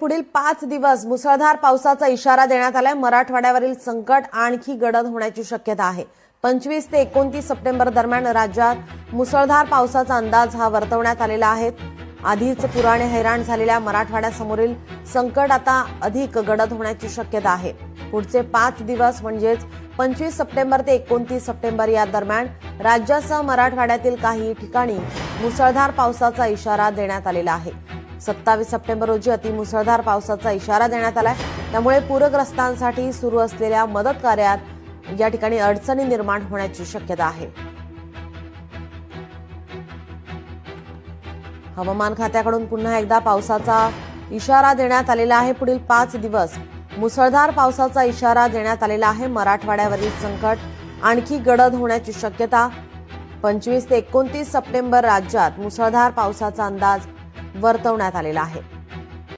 पुढील पाच दिवस मुसळधार पावसाचा इशारा देण्यात आलाय. मराठवाड्यावरील संकट आणखी गडद होण्याची शक्यता आहे. पंचवीस ते एकोणतीस सप्टेंबर दरम्यान राज्यात मुसळधार पावसाचा अंदाज हा वर्तवण्यात आलेला आहे. आधीच पुराने हैराण झालेल्या मराठवाड्यासमोरील संकट आता अधिक गडद होण्याची शक्यता आहे. पुढचे पाच दिवस म्हणजेच पंचवीस सप्टेंबर ते एकोणतीस सप्टेंबर या दरम्यान राज्यासह मराठवाड्यातील काही ठिकाणी मुसळधार पावसाचा इशारा देण्यात आलेला आहे. सत्तावीस सप्टेंबर रोजी अतिमुसळधार पावसाचा इशारा देण्यात आलाय. त्यामुळे पूरग्रस्तांसाठी सुरू असलेल्या मदत कार्यात या ठिकाणी अडचणी निर्माण होण्याची शक्यता आहे. हवामान खात्याकडून पुन्हा एकदा पावसाचा इशारा देण्यात आलेला आहे. पुढील पाच दिवस मुसळधार पावसाचा इशारा देण्यात आलेला आहे. मराठवाड्यावरील संकट आणखी गडद होण्याची शक्यता. पंचवीस ते एकोणतीस सप्टेंबर राज्यात मुसळधार पावसाचा अंदाज वर्तवण्यात आलेला आहे.